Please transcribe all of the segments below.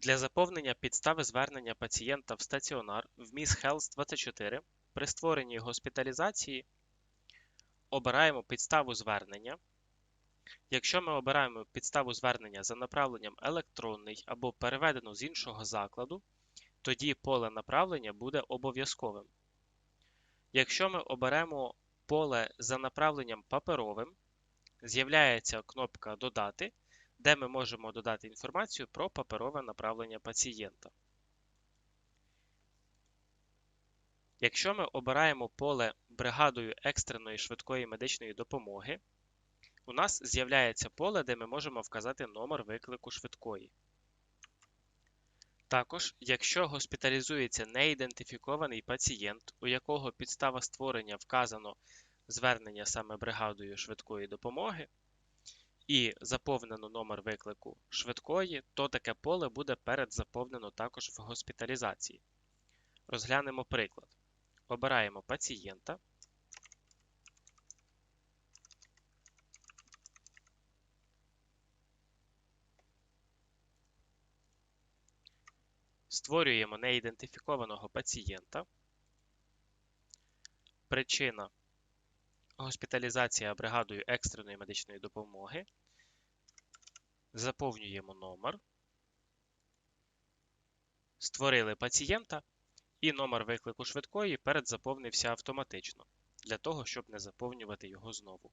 Для заповнення підстави звернення пацієнта в стаціонар в Miss Health 24 при створенні госпіталізації обираємо підставу звернення. Якщо ми обираємо підставу звернення за направленням електронний або переведено з іншого закладу, тоді поле направлення буде обов'язковим. Якщо ми оберемо поле за направленням паперовим, з'являється кнопка Додати, де ми можемо додати інформацію про паперове направлення пацієнта. Якщо ми обираємо поле бригадою екстреної швидкої медичної допомоги, у нас з'являється поле, де ми можемо вказати номер виклику швидкої. Також, якщо госпіталізується неідентифікований пацієнт, у якого підстава створення вказано звернення саме бригадою швидкої допомоги, і заповнено номер виклику швидкої, то таке поле буде передзаповнено також в госпіталізації. Розглянемо приклад. Обираємо пацієнта. Створюємо неідентифікованого пацієнта. Причина госпіталізація бригадою екстреної медичної допомоги. Заповнюємо номер. Створили пацієнта, і номер виклику швидкої передзаповнився автоматично, для того, щоб не заповнювати його знову.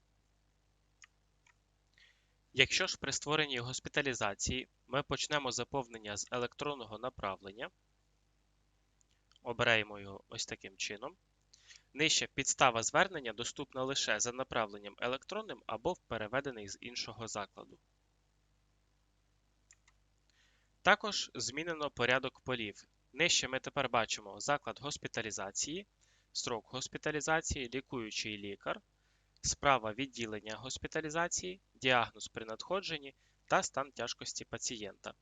Якщо ж при створенні госпіталізації ми почнемо заповнення з електронного направлення, обираємо його ось таким чином. Нижче підстава звернення доступна лише за направленням електронним або переведений з іншого закладу. Також змінено порядок полів. Нижче ми тепер бачимо заклад госпіталізації, строк госпіталізації, лікуючий лікар, справа відділення госпіталізації, діагноз при надходженні та стан тяжкості пацієнта.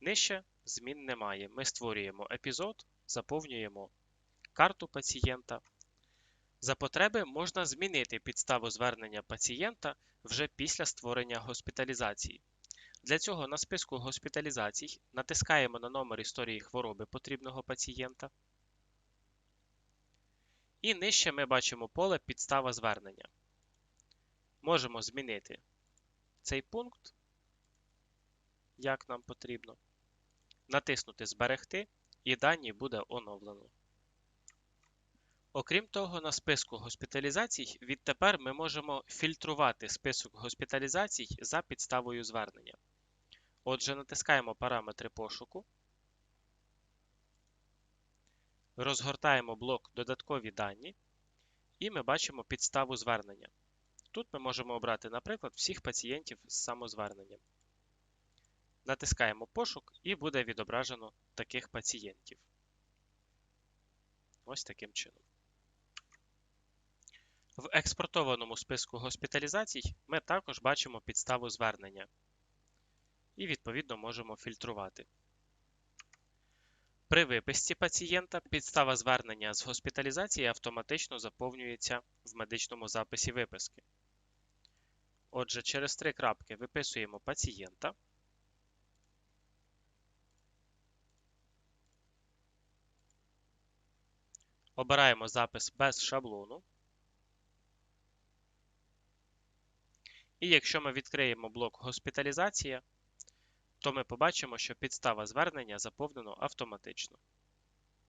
Нижче змін немає. Ми створюємо епізод, заповнюємо карту пацієнта. За потреби можна змінити підставу звернення пацієнта вже після створення госпіталізації. Для цього на списку госпіталізацій натискаємо на номер історії хвороби потрібного пацієнта. І нижче ми бачимо поле Підстава звернення. Можемо змінити цей пункт, як нам потрібно, натиснути Зберегти, і дані буде оновлено. Окрім того, на списку госпіталізацій відтепер ми можемо фільтрувати список госпіталізацій за підставою звернення. Отже, натискаємо параметри пошуку, розгортаємо блок Додаткові дані, і ми бачимо підставу звернення. Тут ми можемо обрати, наприклад, всіх пацієнтів з самозверненням. Натискаємо пошук і буде відображено таких пацієнтів. Ось таким чином. В експортованому списку госпіталізацій ми також бачимо підставу звернення і, відповідно, можемо фільтрувати. При виписці пацієнта підстава звернення з госпіталізації автоматично заповнюється в медичному записі виписки. Отже, через три крапки виписуємо пацієнта. Обираємо запис без шаблону. І якщо ми відкриємо блок Госпіталізація, то ми побачимо, що підстава звернення заповнено автоматично.